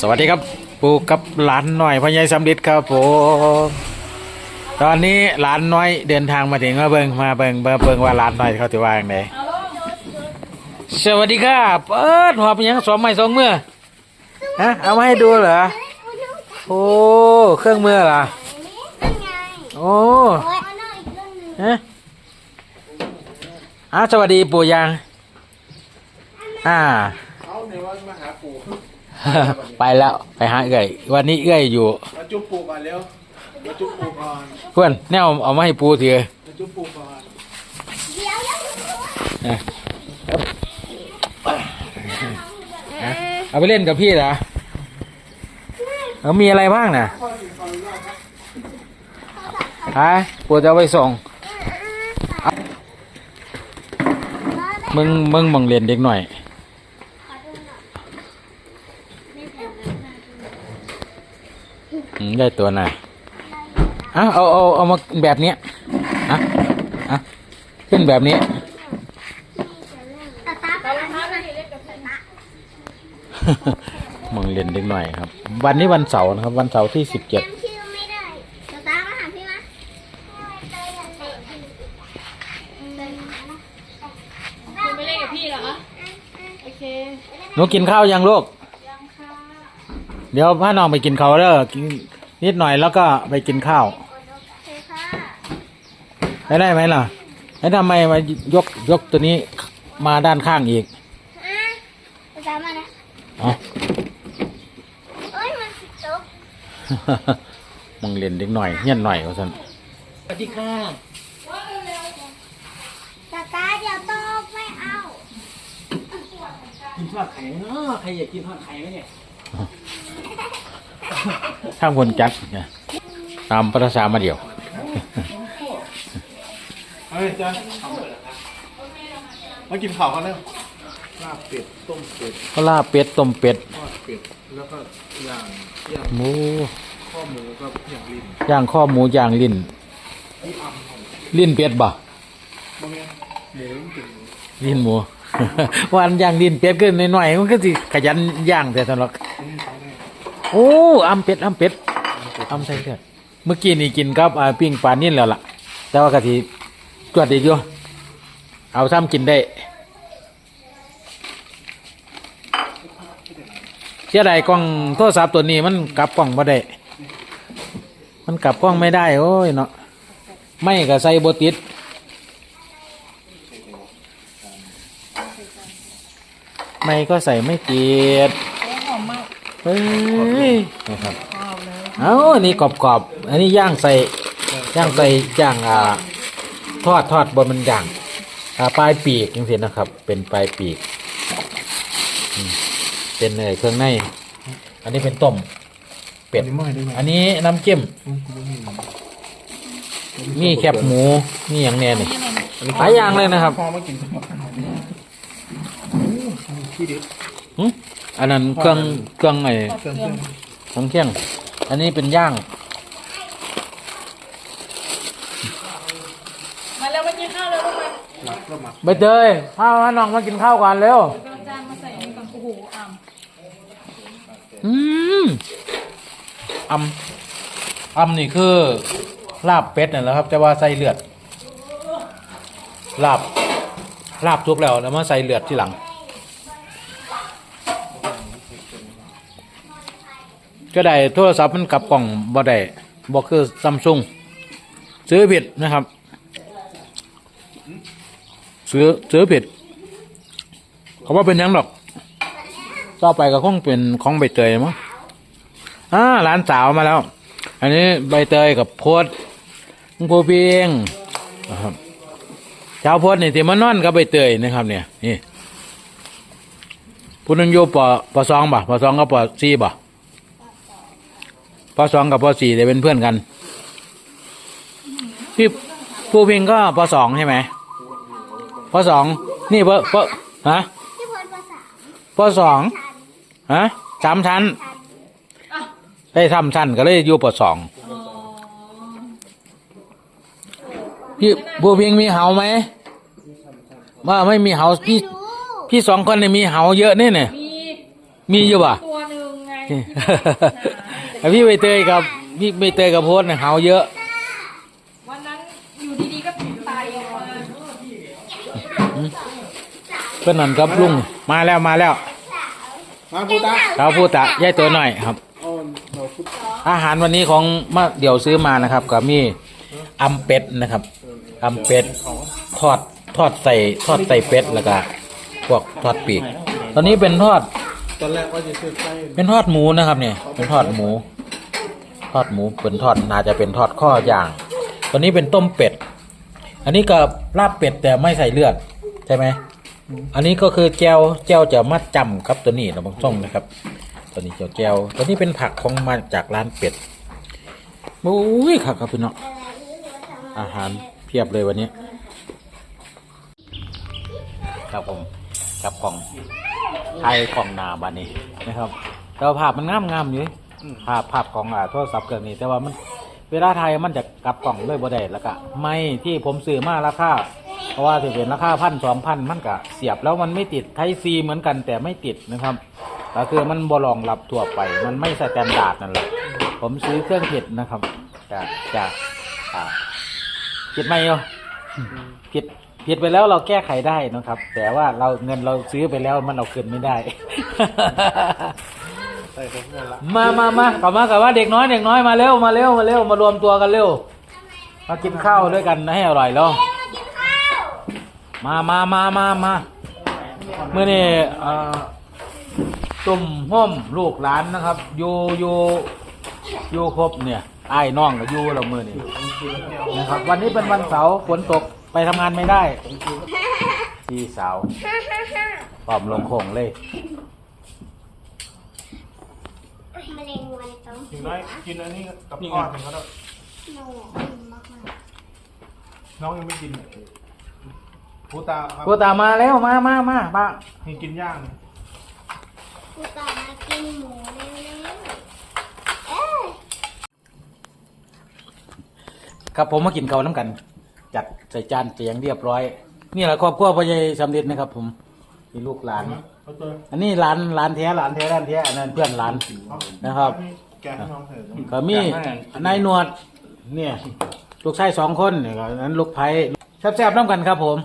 สวัสดีครับปู่กับหลานหน่อยพ่อใหญ่สำลิดครับผมตอนนี้หลานน้อยเดินทางมาถึงมาเบิงมาเบิงมาเบิงว่าหลานน้อยเขาจะว่าอย่างไรสวัสดีครับเปิดหัวเป็นยังสองไม้สองมือฮะเอามาให้ดูเหรอโอ้เครื่องมือเหรอโอ้ฮะอะสวัสดีปู่ยังอ่า เขาในว่ามาหาปู่ไปแล้วไปหาเอื้อย วันนี้เอื้อยอยู่มาจุ๊บปู่ก่อนเร็วมาจุ๊บปู่ก่อนเพื่อนแนวเอามาให้ปูเถือะมาจุ๊บปู่ก่อนเดี๋ยวเดี๋ยวเอาไปเล่นกับพี่เหรอเอามีอะไรบ้างน่ะฮะปูจะเอาไปส่งเอามึงมึงมึงเรียนเด็กหน่อย อืม ได้ตัวน่ะเอาเอาเอาเอามาแบบเนี้ยอะอะขึ้นแบบนี้ตาตาตาตาตามึงเรียนเด็กหน่อยครับ วันนี้วันเสาร์นะครับ วันเสาร์ที่สิบเจ็ดจำชื่อไม่ได้ตาตามาหาพี่มะคุณไม่เล่นกับพี่เหรอโอเคหนูกินข้าวยังลูกยังค่ะเดี๋ยวพาน้องไปกินข้าวเด้อกิ นนิดหน่อยแล้วก็ไปกินข้าวโอเคค่ะไปได้ไหมล่ะแล้วทำไมมายกยกตัวนี้มาด้านข้างอีกอะตาตามานะอ๋อโอ้ยมันสิตกมึงเรียนเด็กหน่อยเงี้ยนหน่อยว่าสันสวัสดีค่ะตาตาเดี๋ยวตกไม่เอา กินทอดไข่เนาะใครอยากกินทอดไข่ไหมเนี่ย ข้างคนจัดเนี่ยตามภาษามาเดียวเฮ้ยจ้ามากินข้าวกันเร็วลาบเป็ดต้มเป็ดก็ลาบเป็ดต้มเป็ดทอดเป็ดแล้วก็ย่างย่างหมูข้อหมูกับอย่างลิ้นย่างข้อหมูย่างลิ้นที่อำของลิ้นเป็ดบ่บางอย่างหมูถึงลิ้นหมูวันย่างลิ้นเป็ดขึ้นหน่อยๆมันก็สิขยันย่างแต่ตลอดนี่เขาได้ โอ้อำเป็ดอำเป็ดอำใส่เลือดเมื่อกี้นี่กินกับอ่าปิ้งปลานิ่นแล้วล่ะ แต่ว่ากะทิจวดอีกอยู่เอาซ้ำกินได้เสียดายกล้องโทรศัพท์ตัวนี้มันกลับกล้องบ่ได้ มันกลับกล้องไม่ได้โอ้ยเนาะ ไม่ก็ใส่บติดไม่ก็ใส่ไม่ติดหอมมาก เฮ้ยนะครับว้าวเลยเอาอันนี้กรอบๆ อันนี้ย่างใส่ย่างใส่ย่างอ่าทอดทอดบนมันย่างอ่าปลายปีกจังซี่นะครับ เป็นปลายปีกอืมเป็นเอ่อเครื่องใน อันนี้เป็นต้มเป็ด อันนี้ไม่ได้ไหมอันนี้น้ำจิ้มอืมกูไม่มีมีแคบหมูมีอย่างแน่นี่นี่อะไรเนี่ยหลายอย่างเลยนะครับพอมากินทั้งหมดโอ้มีขี้ดิบหึ อันนั้นเครื่องเครื่องไอ้เครื่องเครื่องของเที่ยง อันนี้เป็นย่าง มาแล้วมากินข้าวเลยลูกมาหมักแล้วหมักใบเตยพาน้องมากินข้าวก่อนเร็วกระจานมาใส่อันนี้ก่อนโอ้โหอ่ำอืมอำอำนี่คือลาบเป็ดน่ะแหละครับ แต่ว่าใส่เลือดลาบลาบทุกแล้วแล้วมาใส่เลือดที่หลัง ก็ได้โทรศัพท์มันกลับกล่องบ่ได้บ่คือซัมซุงซื้อผิดนะครับ ซื้อซื้อผิด เขาว่าเป็นยังหรอก ต่อไปก็คงเป็นของใบเตยมั้งอ่าหลานสาวมาแล้ว อันนี้ใบเตยกับโพดโพเพียงนะครับชาวโพดนี่ที่มานอนกับใบเตยนะครับ เนี่ยนี่ผู้นั้นอยู่ปปสองป่ะปสองกับปสี่ป่ะ ปสองกับปสี่ได้เป็นเพื่อนกัน พี่ผู้เพียงก็ปสองใช่ไหมปสองนี่ปปฮะที่พลภาษาปสองฮะสามชั้น ได้ทำชั้นก็เลยอยู่ปสองอ๋อพี่บัวเพียงมีเหาไหมว่าไม่มีเหาพี่รู้พี่สองคนเนี่ยมีเหาเยอะนี่เนี่ยมีมีอยู่ป่ะตัวหนึ่งไงแล้ว พี่ใบเตยกับพี่ใบเตยกับโพสเนี่ยเฮาเยอะ วันนั้นอยู่ดีๆก็ตายออกมาเพื่อนนั่นกับลุงมาแล้วมาแล้วมาพูดตาเขาพูดตะย่ายตัวหน่อยครับอ๋อเราพูดอาหารวันนี้ของมาเดี๋ยวซื้อมานะครับก็มีอำเป็ดนะครับอำเป็ดทอดทอดใส่ทอดใส่เป็ดแล้วก็พวกทอดปีก ตอนนี้เป็นทอด ตอนแรกว่าจะซื้อไส้เป็นทอดหมูนะครับเนี่ยเป็นทอดหมู ทอดหมูเป็นทอดน่าจะเป็นทอดข้ออย่างตอนนี้เป็นต้มเป็ด อันนี้ก็ลาบเป็ดแต่ไม่ใส่เลือดใช่ไหมอันนี้ก็คือแจวแจวจะมัดจำครับตัวนี้เราบังส่งนะครับ ตัวนี้แจวแจวตัวนี้เป็นผักของมาจากร้านเป็ดโอ้ยครับครับพี่น้องอาหารเพียบเลยวันนี้ ครับผมกับของ ไทยของนาบานนี้นะครับแต่ว่าภาพมันงามงามๆอยู่ภาพภาพของอ่าโทรศัพท์เครื่องนี้ แต่ว่ามันเวลาไทยมันจะกลับกล่องเลยบ่ได้แล้วก็ไม่ที่ผมซื้อมาราคาเพราะว่าถือเป็นราคาพันสองพันมันก็เสียบแล้วมันไม่ติดไทยซีเหมือนกันแต่ไม่ติดนะครับก็คือมันบรองรับทั่วไป มันไม่สแตนดาร์ดนั่นแหละผมซื้อเครื่องผิดนะครับจากจากอ่าผิดไหมเนาะผิด ผิดไปแล้วเราแก้ไขได้นะครับ แต่ว่าเราเงินเราซื้อไปแล้วมันเอาคืนไม่ได้ ใส่ของนั่นละมามามากลับมากลับมาเด็กน้อยเด็กน้อยมาเร็วมาเร็วมาเร็วมารวมตัวกันเร็ว มากินข้าวด้วยกันนะให้อร่อยแล้วมามามามามาเมื่อนี่เอ่อตุ่มห้มลูกหลานนะครับอยู่อยู่อยู่ครบเนี่ยไอ้ายน้องก็อยู่เราเมื่อนี่นะครับ วันนี้เป็นวันเสาร์ฝนตก ทำงานไม่ได้พี่สาวปลอมลงโคงเลยมะเร็งวันต้องถึงน้อยกินอันนี้กับพ่อเป็นเขาแล้วหนูมากน้องยังไม่กินพูดตาครับกูตามมาแล้วมามามาป้ายังกินย่างๆกูตามมากินหมูเร็วๆเอ้ยครับผมมากินข้าวน้ำกัน จัดใส่จานเสียงเรียบร้อย นี่แหละครอบครัวพ่อใหญ่สำเร็จนะครับ ผมมีลูกหลาน เขาเจออันนี้หลานหลานแท้หลานแท้หลานแท้อันนั้นเพื่อนหลานนะครับ แกให้น้องเถอะก็มีนายหนวด เนี่ย ลูกชายสองคนเนี่ยก็อันนั้นลูกไผ่แซ่บๆน้ำกันครับผม